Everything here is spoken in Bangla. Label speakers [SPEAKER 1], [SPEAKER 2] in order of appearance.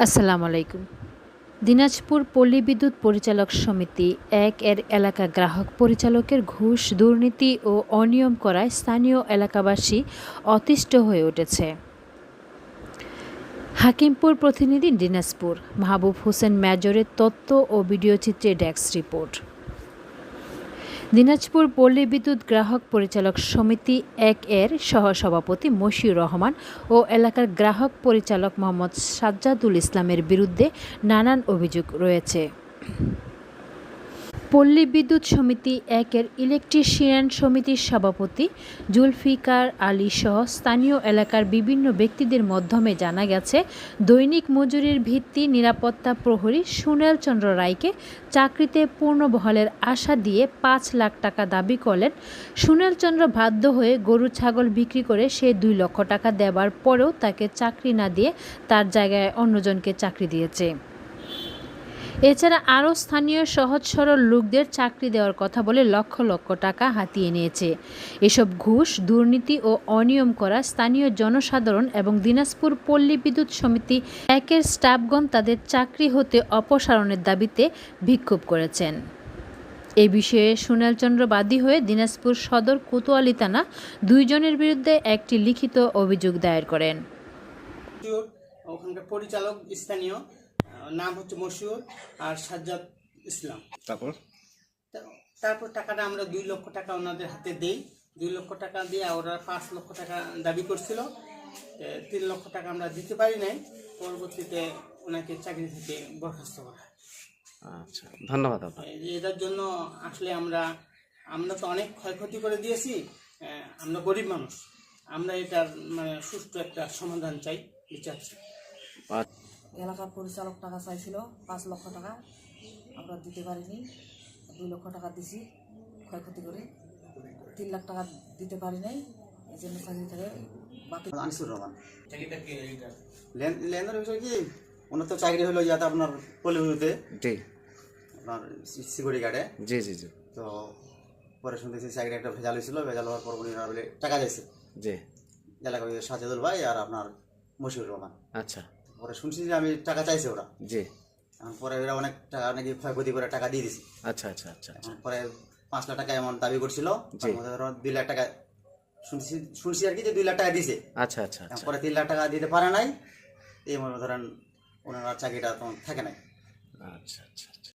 [SPEAKER 1] আসসালামু আলাইকুম। দিনাজপুর পল্লী বিদ্যুৎ পরিচালক সমিতি এক এর এলাকা গ্রাহক পরিচালকের ঘুষ, দুর্নীতি ও অনিয়ম করায় স্থানীয় এলাকাবাসী অতিষ্ঠ হয়ে উঠেছে। হাকিমপুর প্রতিনিধি দিনাজপুর, মাহবুব হোসেন মেজরের তত্ত্ব ও ভিডিও চিত্রে ডেস্ক রিপোর্ট। দিনাজপুর পল্লী বিদ্যুৎ গ্রাহক পরিচালক সমিতি এক এর সহসভাপতি মশিউর রহমান ও এলাকার গ্রাহক পরিচালক মোহাম্মদ সাজ্জাদুল ইসলামের বিরুদ্ধে নানান অভিযোগ রয়েছে। পল্লী বিদ্যুৎ সমিতি একের ইলেকট্রিশিয়ান সমিতির সভাপতি জুলফিকার আলী সহ স্থানীয় এলাকার বিভিন্ন ব্যক্তিদের মাধ্যমে জানা গেছে, দৈনিক মজুরির ভিত্তি নিরাপত্তা প্রহরী সুনীল চন্দ্র রায়কে চাকরিতে পূর্ণবহালের আশা দিয়ে পাঁচ লাখ টাকা দাবি করলেন। সুনীল চন্দ্র বাধ্য হয়ে গরু ছাগল বিক্রি করে সে দুই লক্ষ টাকা দেবার পরেও তাকে চাকরি না দিয়ে তার জায়গায় অন্যজনকে চাকরি দিয়েছে। এছাড়া আরও স্থানীয় সহজ সরল লোকদের চাকরি দেওয়ার কথা বলে লক্ষ লক্ষ টাকা হাতিয়ে নিয়েছে। এসব ঘুষ, দুর্নীতি ও অনিয়ম করা স্থানীয় জনসাধারণ এবং দিনাজপুর পল্লী বিদ্যুৎ সমিতি একের স্টাফগণ তাদের চাকরি হতে অপসারণের দাবিতে বিক্ষোভ করেছেন। এ বিষয়ে সুনীলচন্দ্র বাদী হয়ে দিনাজপুর সদর কোতোয়ালি থানা দুইজনের বিরুদ্ধে একটি লিখিত অভিযোগ দায়ের করেন।
[SPEAKER 2] ওখানকার পরিচালক স্থানীয়। নাম হচ্ছে মশিউর আর সাজ্জাদ ইসলাম।
[SPEAKER 3] তারপর?
[SPEAKER 2] তারপর টাকাটা আমরা দুই লক্ষ টাকা ওনাদের হাতে দেই। দুই লক্ষ টাকা দিয়ে ওরা পাঁচ লক্ষ টাকা দাবি করছিল। তিন লক্ষ টাকা আমরা দিতে পারি নাই। পরবর্তীতে ওনাকে চাকরি থেকে বরখাস্ত করা
[SPEAKER 3] আচ্ছা ধন্যবাদ
[SPEAKER 2] এটার জন্য আসলে আমরা আমরা তো অনেক ক্ষয়ক্ষতি করে দিয়েছি। আমরা গরিব মানুষ। আমরা এটার মানে সুষ্ঠু একটা সমাধান চাই বিচার চাই।
[SPEAKER 3] আর
[SPEAKER 4] এলাকার পরিচালক টাকা চাইছিল পাঁচ লক্ষ টাকা। আমরা দিতে পারিনি দুই লক্ষ টাকা দিছি ক্ষয়ক্ষতি করে। তিন লাখ টাকা দিতে পারি নাই এই জন্য চাকরি থেকে
[SPEAKER 5] আনিসুর রহমান। লেনদেনের বিষয় কি? ওনার তো চাকরি হলো ইয়াতে আপনার পল্লীবিদ্যুতে
[SPEAKER 3] জি।
[SPEAKER 5] আপনার সিকিউরিটি গার্ডে।
[SPEAKER 3] জি জি জি।
[SPEAKER 5] তো পরে শুনতেছি চাকরি একটা ভেজাল হয়েছিল ভেজাল হওয়ার পর উনি বলে টাকা চাইছে।
[SPEAKER 3] জি।
[SPEAKER 5] এলাকা সাজেদুল ভাই আর আপনার মশিউর রহমান।
[SPEAKER 3] আচ্ছা।
[SPEAKER 5] পরে শুনছি যে আমি টাকা চাইছে ওরা।
[SPEAKER 3] জি।
[SPEAKER 5] এখন পরে ওরা অনেক টাকা নাকি ক্ষয়ক্ষতি করে টাকা দিয়ে দিছি।
[SPEAKER 3] আচ্ছা আচ্ছা আচ্ছা আচ্ছা।
[SPEAKER 5] এখন পরে পাঁচ লাখ টাকা এমন দাবি করছিল। দুই লাখ টাকা শুনছি শুনছি আর কি যে দুই লাখ টাকা দিছে।
[SPEAKER 3] আচ্ছা আচ্ছা আচ্ছা।
[SPEAKER 5] পরে তিন লাখ টাকা দিতে পারে নাই। এই মনে ধরেন ওনার চাকরিটা তখন থাকে নাই।
[SPEAKER 3] আচ্ছা আচ্ছা।